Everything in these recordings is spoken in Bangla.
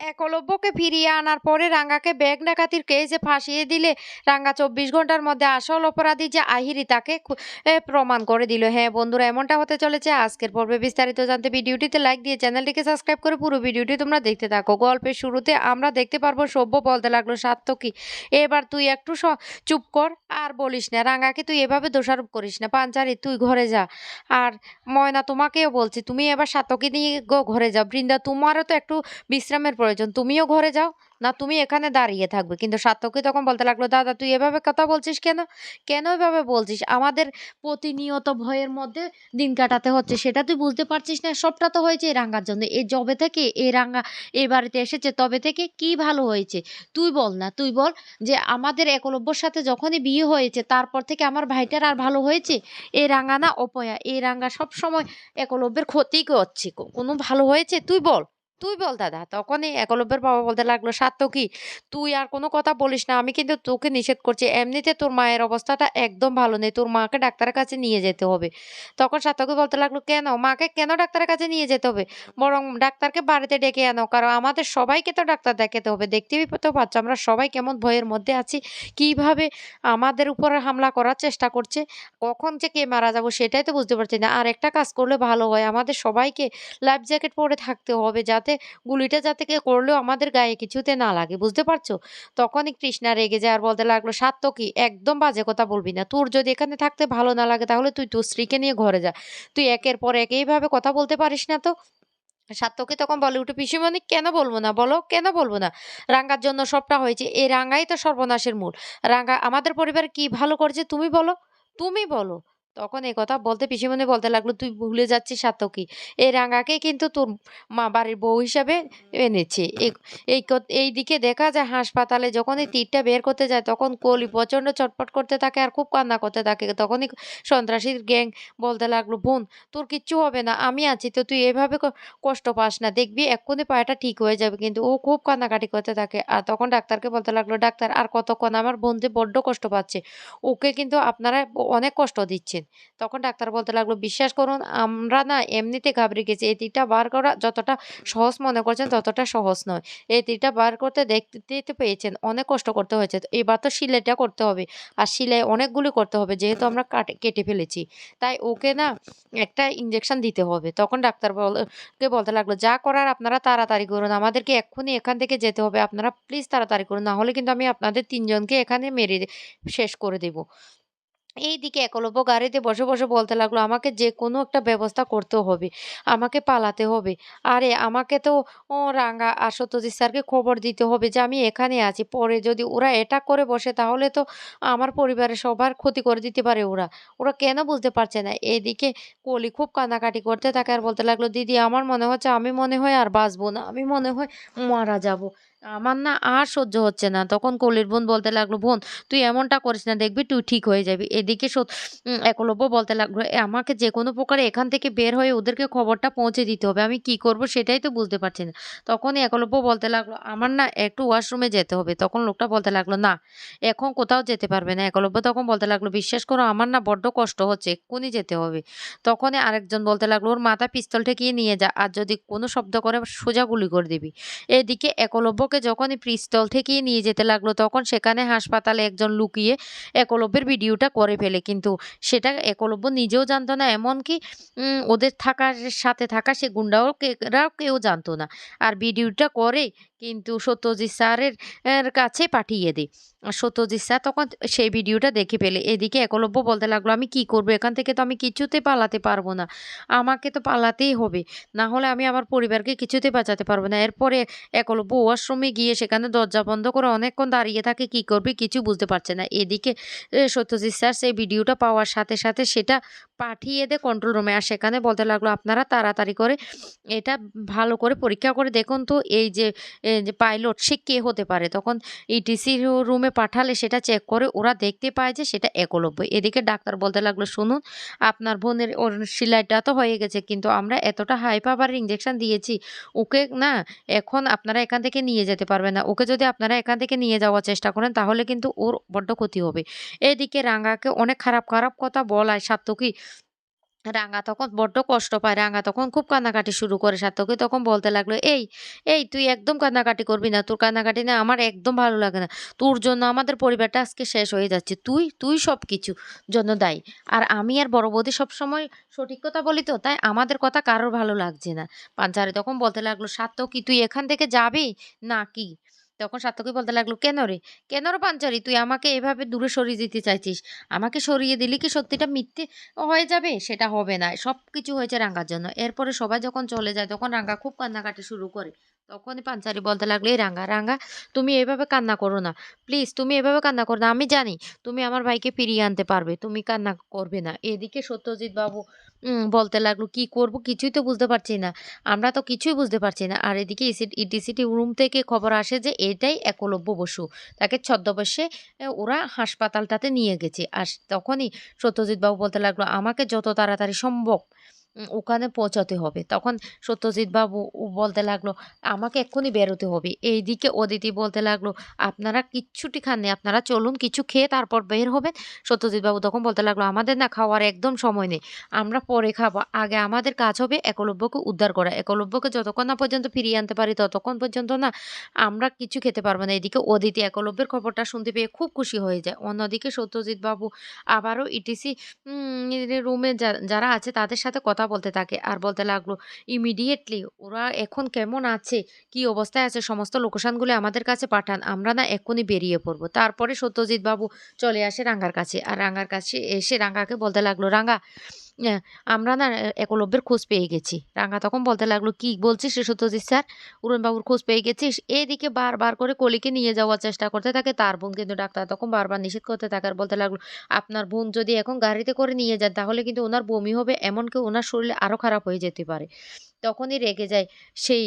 একলব্যকে ফিরিয়ে আনার পরে রাঙ্গাকে ব্যাগ ডাকাতির কেসে ফাঁসিয়ে দিলে রাঙ্গা চব্বিশ ঘণ্টার মধ্যে আসল অপরাধী যে আহিরি তাকে প্রমাণ করে দিল। হ্যাঁ বন্ধুরা, এমনটা হতে চলেছে। আজকের পর্বে বিস্তারিত জানতে ভিডিওটিতে লাইক দিয়ে চ্যানেলটিকে সাবস্ক্রাইব করে পুরো ভিডিওটি তোমরা দেখতে থাকো। গল্পের শুরুতে আমরা দেখতে পারব সভ্য বলতে লাগল সাত্তকী এবার তুই একটু চুপ কর আর বলিস না। রাঙ্গাকে তুই এভাবে দোষারোপ করিস না। পাঞ্চারি তুই ঘরে যা। আর ময়না তোমাকেও বলছি, তুমি এবার সাতকে নিয়ে ঘরে যাও। বৃন্দা, তোমারও তো একটু বিশ্রামের প্রয়োজন, তুমিও ঘরে যাও। না, তুমি এখানে দাঁড়িয়ে থাকবে। কিন্তু সাতকে তখন বলতে লাগল, দাদা, তুই এভাবে কথা বলছিস কেন? কেন এভাবে বলছিস? আমাদের প্রতিনিয়ত ভয়ের মধ্যে দিন কাটাতে হচ্ছে। সেটা তুই বুঝতে পারছিস না। সবটা তো হয়েছে এই রাঙ্গার জন্য। এই জবে থেকে এই রাঙ্গা এই বাড়িতে এসেছে, তবে থেকে কি ভালো হয়েছে? তুই বল না। তুই বল যে আমাদের একলব্যর সাথে যখনই বিয়ে হয়েছে, তারপর থেকে আমার ভাইটার আর ভালো হয়েছে? এই রাঙ্গা না অপয়া? এই রাঙ্গা সব সময় একলব্যের ক্ষতি করছে। কোনো ভালো হয়েছে? তুই বল। তুই বল দাদা তখনই একলব্যের বাবা বলতে লাগল সাত্তকী তুই আর কোনো কথা বলিস না, আমি কিন্তু তোকে নিষেধ করছি। এমনিতে তোর মায়ের অবস্থাটা একদম ভালো নেই, তোর মাকে ডাক্তারের কাছে নিয়ে যেতে হবে। তখন সাত্তকী বলতে লাগল, কেন? মাকে কেন ডাক্তারের কাছে নিয়ে যেতে হবে? বরং ডাক্তারকে বাড়িতে ডেকে আনো, কারণ আমাদের সবাইকে তো ডাক্তার দেখাতে হবে। দেখতেই তো পাচ্ছ, আমরা সবাই কেমন ভয়ের মধ্যে আছি, কীভাবে আমাদের উপরে হামলা করার চেষ্টা করছে? কখন যে কে মারা যাব সেটাই তো বুঝতে পারছি না। আর একটা কাজ করলে ভালো হয়, আমাদের সবাইকে লাইফ জ্যাকেট পরে থাকতে হবে, যাতে গুলিটা যাতে কে করলেও আমাদের গায়ে কিছুতে না লাগে, বুঝতে পারছ? তখনই কৃষ্ণা রেগে যায় আর বলতে লাগল সাত্তকী একদম বাজে কথা বলবি না। তোর যদি এখানে থাকতে ভালো না লাগে তাহলে তুই তোর স্ত্রীকে নিয়ে ঘরে যা। তুই একের পর এক এইভাবে কথা বলতে পারিস না তো? সাত্তকী তখন বলে, উঠে পিসিমণি কেন বলব না বলো? কেন বলব না? রাঙ্গার জন্য সবটা হয়েছে। এই রাঙ্গাই তো সর্বনাশের মূল। রাঙ্গা, আমাদের পরিবার কি ভালো করেছে তুমি বলো। তুমি বলো। তখন এই কথা বলতে পিসিমণি বলতে লাগল, তুই ভুলে যাচ্ছিস সাতকী এই রাঙ্গাকে কিন্তু তোর মা বাড়ির বউ হিসাবে এনেছে। এই এই দিকে দেখা যায় হাসপাতালে যখন এই তীরটা বের করতে যায় তখন কলি প্রচণ্ড চটপট করতে থাকে আর খুব কান্না করতে থাকে। তখনই সন্ত্রাসীর গ্যাং বলতে লাগল, বোন, তোর কিচ্ছু হবে না, আমি আছি তো তুই এভাবে কষ্ট পাস না। দেখবি এক্ষুনি পায়েটা ঠিক হয়ে যাবে। কিন্তু ও খুব কান্নাকাটি করতে থাকে আর তখন ডাক্তারকে বলতে লাগল, ডাক্তার, আর কতক্ষণ আমার বোন যে বড্ড কষ্ট পাচ্ছে। ওকে কিন্তু আপনারা অনেক কষ্ট দিচ্ছেন। তখন ডাক্তার বলতে লাগল, বিশ্বাস করুন, আমরা না এমনিতে ঘাবড়ে গেছি। এই তীরটা বার করা যতটা সহজ মনে করছেন, ততটা সহজ নয়। এই তীরটা বার করতে দেখতে পেয়েছেন, অনেক কষ্ট করতে হয়েছে। এবার তো সিলাইটা করতে হবে। আর সিলাই অনেকগুলি করতে হবে, যেহেতু আমরা কাটে, কেটে ফেলেছি। তাই ওকে না একটা ইঞ্জেকশন দিতে হবে। তখন ডাক্তার বলকে বলতে লাগল, যা করার আপনারা তাড়াতাড়ি করুন। আমাদেরকে এক্ষুনি এখান থেকে যেতে হবে। আপনারা প্লিজ তাড়াতাড়ি করুন। না হলে কিন্তু আমি আপনাদের তিনজনকে এখানে মেরে শেষ করে দেব। এইদিকে একলব্য গাড়িতে বসে বসে বলতে লাগল, আমাকে যে কোনো একটা ব্যবস্থা করতে হবে, আমাকে পালাতে হবে। আরে, আমাকে তো, ও রাঙ্গা আর সত্যজিৎ স্যারকে খবর দিতে হবে যে আমি এখানে আছি। পরে যদি ওরা এটা করে বসে, তাহলে তো আমার পরিবারের সবার ক্ষতি করে দিতে পারে ওরা। ওরা কেন বুঝতে পারছে না? এদিকে কলি খুব কান্নাকাটি করতে থাকে আর বলতে লাগল, দিদি, আমার মনে হচ্ছে আমি মনে হয় আর বাঁচবো না। আমি মনে হয় মারা যাব। আমার না আর সহ্য হচ্ছে না। তখন কলির বোন বলতে লাগল, বোন, তুই এমনটা করিস না, দেখবি তুই ঠিক হয়ে যাবি। এদিকে একলব্য বলতে লাগল আমাকে যে কোনো প্রকারে এখান থেকে বের হয়ে ওদেরকে খবরটা পৌঁছে দিতে হবে। আমি কি করব সেটাই তো বুঝতে পারছি না। তখনই একলব্য বলতে লাগল, আমার না একটু ওয়াশরুমে যেতে হবে। তখন লোকটা বলতে লাগল, না, এখন কোথাও যেতে পারবে না। একলব্য তখন বলতে লাগল, বিশ্বাস করো, আমার না বড্ড কষ্ট হচ্ছে, এক্ষুনি যেতে হবে। তখনই আরেকজন বলতে লাগল, ওর মাথা পিস্তল ঠেকিয়ে নিয়ে যা, আর যদি কোনো শব্দ করে, সোজা গুলি করে দিবি। এদিকে একলব্যকে যখনই পিস্তল থেকে নিয়ে যেতে লাগল, তখন সেখানে হাসপাতালে একজন লুকিয়ে একলব্যের ভিডিওটা করে ফেলে। কিন্তু সেটা একলব্য নিজেও জানতো না, এমনকি ওদের থাকার সাথে থাকা সে গুন্ডাও কেউ জানতো না। আর ভিডিওটা করে কিন্তু সত্যজিৎ স্যারের কাছে পাঠিয়ে দেয়। সত্যজিৎ স্যার, তখন সেই ভিডিওটা দেখে ফেলে। এদিকে একলব্য বলতে লাগল, আমি কি করব? এখান থেকে তো আমি কিছুতে পালাতে পারব না। আমাকে তো পালাতেই হবে। না হলে আমি আমার পরিবারকে কিছুতে বাঁচাতে পারব না। এরপরে একলব্য ওয়াশরুমে গিয়ে সেখানে দরজা বন্ধ করে অনেকক্ষণ দাঁড়িয়ে থাকে। কি করবে? কিছু বুঝতে পারছে না। এদিকে সত্যজিৎ স্যার সেই ভিডিওটা পাওয়ার সাথে সাথে সেটা পাঠিয়ে দেয় কন্ট্রোল রুমে আর সেখানে বলতে লাগল, আপনারা তাড়াতাড়ি করে এটা ভালো করে পরীক্ষা করে দেখুন তো, এই যে পাইলট সে কে হতে পারে। তখন ইটিসি রুমে পাঠালে সেটা চেক করে, ওরা দেখতে পায় যে সেটা একলব্য এদিকে ডাক্তার বলতে লাগল, শুনুন, আপনার বোনের ওর সিলাইটা তো হয়ে গেছে, কিন্তু আমরা এতটা হাই পাওয়ার ইঞ্জেকশন দিয়েছি, ওকে না, এখন আপনারা এখান থেকে নিয়ে যেতে পারবেন না। ওকে যদি আপনারা এখান থেকে নিয়ে যাওয়ার চেষ্টা করেন, তাহলে কিন্তু ওর বড্ড ক্ষতি হবে। এদিকে রাঙ্গাকে অনেক খারাপ খারাপ কথা বলায় সাত্তকী রাঙা তখন বড্ড কষ্ট পায়। রাঙা তখন খুব কান্নাকাটি শুরু করে। সার্থকী তখন বলতে লাগল, "এই, এই তুই একদম কান্নাকাটি করবি না। তোর কান্নাকাটি না আমার একদম ভালো লাগে না। তোর জন্য আমাদের পরিবারটা আজকে শেষ হয়ে যাচ্ছে। তুই, তুই সবকিছু জন্য দায়ী। আর আমি আর বড় বৌদি সবসময় সঠিক কথা বলি তো, তাই আমাদের কথা কারোর ভালো লাগছে না।" পাঞ্চারি তখন বলতে লাগল, "সার্থকী তুই এখান থেকে যাবি নাকি?" তখন সার্থকই বলতে লাগল, "কেন রে? কেন রে পাঞ্চারি তুই আমাকে এভাবে দূরে সরিয়ে দিতে চাইছিস? আমাকে সরিয়ে দিলে কি সত্যিটা মিথ্যে হয়ে যাবে? সেটা হবে না। সব কিছু হয়েছে রাঙ্গার জন্য। এরপরে সবাই যখন চলে যায় তখন রাঙ্গা খুব কান্নাকাটি শুরু করে। তখনই পাঞ্চারি বলতে লাগল, "এই রাঙ্গা, রাঙ্গা তুমি এভাবে কান্না করো না। প্লিজ তুমি এভাবে কান্না করো না। আমি জানি তুমি আমার ভাইকে ফিরিয়ে আনতে পারবে। তুমি কান্না করবে না।" এদিকে সত্যজিৎ বাবু বলতে লাগল, "কি করব কিছুই তো বুঝতে পারছি না। আমরা তো কিছুই বুঝতে পারছি না।" আর এদিকে ইসি ইটিসিটি রুম থেকে খবর আসে যে এটাই একলব্য বসু। তাকে ছদ্মবেশে ওরা হাসপাতালটাতে নিয়ে গেছে। আর তখনই সত্যজিৎ বাবু বলতে লাগল, "আমাকে যত তাড়াতাড়ি সম্ভব ওখানে পৌঁছাতে হবে।" তখন সত্যজিৎ বাবু বলতে লাগল, "আমাকে এক্ষুনি বেরোতে হবে।" এইদিকে অদিতি বলতে লাগল, "আপনারা কিচ্ছুটি খাননি। আপনারা চলুন কিছু খেয়ে তারপর বের হবেন।" সত্যজিৎ বাবু তখন বলতে লাগল, "আমাদের না খাওয়ার একদম সময় নেই। আমরা পরে খাব। আগে আমাদের কাজ হবে একলব্যকে উদ্ধার করা। একলব্যকে যতক্ষণ না পর্যন্ত ফিরিয়ে আনতে পারি ততক্ষণ পর্যন্ত না আমরা কিছু খেতে পারব না।" এদিকে অদিতি একলব্যের খবরটা শুনতে পেয়ে খুব খুশি হয়ে যায়। অন্যদিকে সত্যজিৎ বাবু আবারও ইটিসি রুমে যারা আছে তাদের সাথে কথা বলতে থাকে। আর বলতে লাগল, "ইমিডিয়েটলি ওরা এখন কেমন আছে, কি অবস্থায় আছে সমস্ত লোকেশনগুলো আমাদের কাছে পাঠান। আমরা না এক্ষুনি বেরিয়ে পড়ব।" তারপরে সত্যজিৎ বাবু চলে আসে রাঙ্গার কাছে। আর রাঙ্গার কাছে এসে রাঙ্গাকে বলতে লাগল, "রাঙ্গা আমরা না একলব্যের খোঁজ পেয়ে গেছি।" রাঙ্গা তখন বলতে লাগল, "কি বলছিস সত্যজিৎ স্যার? উড়নবাবুর খোঁজ পেয়ে গেছিস?" এদিকে বারবার করে কলিকে নিয়ে যাওয়ার চেষ্টা করতে থাকে তার বোন। কিন্তু ডাক্তার তখন বারবার নিষেধ করতে থাকে আর বলতে লাগল, "আপনার বোন যদি এখন গাড়িতে করে নিয়ে যান তাহলে কিন্তু ওনার বমি হবে। এমনকি ওনার শরীরে আরও খারাপ হয়ে যেতে পারে।" তখনই রেগে যায় সেই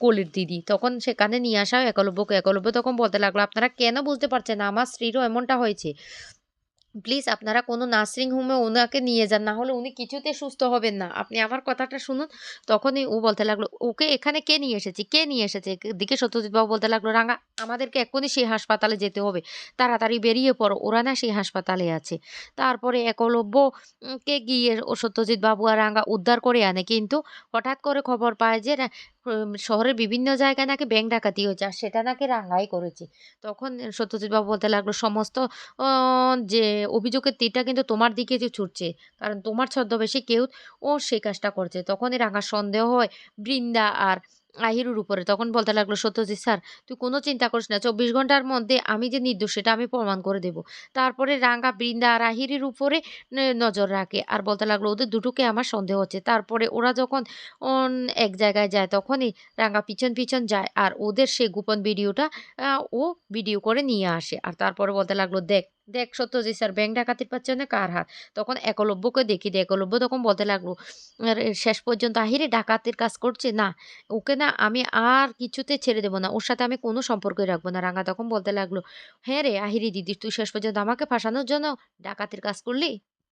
কলির দিদি। তখন সেখানে নিয়ে আসা হয় একলব্যকে। একলব্য তখন বলতে লাগল, "আপনারা কেন বুঝতে পারছেন? আমার স্ত্রীরও এমনটা হয়েছে। প্লিজ আপনারা কোনো নার্সিং হোমে ওনাকে নিয়ে যান। না হলে উনি কিছুতে সুস্থ হবেন না। আপনি আমার কথাটা শুনুন।" তখনই ও বলতে লাগল, "ওকে এখানে কে নিয়ে এসেছে? কে নিয়ে এসেছে?" দিকে সত্যজিৎ বাবু বলতে লাগল, রাঙা আমাদেরকে এক্ষুনি সেই হাসপাতালে যেতে হবে। তাড়াতাড়ি বেরিয়ে পড়ো। ওরা না সেই হাসপাতালে আছে।" তারপরে একলব্য উম কে গিয়ে ও সত্যজিৎ বাবু আর রাঙ্গা উদ্ধার করে আনে। কিন্তু হঠাৎ করে খবর পায় যে শহরের বিভিন্ন জায়গায় নাকি ব্যাংক ডাকাতি হয়েছে। আর সেটা নাকি রাঙ্গাই করেছে। তখন সত্যজিৎ বাবু বলতে লাগল, "সমস্ত যে অভিযোগের তীরটা কিন্তু তোমার দিকে যে ছুটছে। কারণ তোমার ছদ্মবেশে কেউ ও সেই কাজটা করছে।" তখনই রাঙার সন্দেহ হয় বৃন্দা আর আহিরুর উপরে। তখন বলতে লাগল, "সত্যজিৎ স্যার তুই কোনো চিন্তা করিস না। ২৪ ঘণ্টার মধ্যে আমি যে নির্দোষ সেটা আমি প্রমাণ করে দেব।" তারপরে রাঙ্গা বৃন্দা আর আহিরির উপরে নজর রাখে। আর বলতে লাগল, "ওদের দুটোকে আমার সন্দেহ হচ্ছে।" তারপরে ওরা যখন এক জায়গায় যায় তখনই রাঙ্গা পিছন, পিছন যায়। আর ওদের সেই গোপন ভিডিওটা ও ভিডিও করে নিয়ে আসে। আর তারপরে বলতে লাগল, "দেখ, দেখ সত্যজিৎ স্যার ব্যাংক ডাকাতির পাচ্ছে না কার হাত?" তখন একলব্যকে দেখি দে একলব্য তখন বলতে লাগল, আর শেষ পর্যন্ত আহিরে ডাকাতির কাজ করছে? না, ওকে না আমি আর কিছুতে ছেড়ে দেবো না। ওর সাথে আমি কোনো সম্পর্কই রাখব না।" রাঙা তখন বলতে লাগল, "হ্যাঁ রে আহিরি দিদি তুই শেষ পর্যন্ত আমাকে ফাঁসানোর জন্য ডাকাতির কাজ করলি?"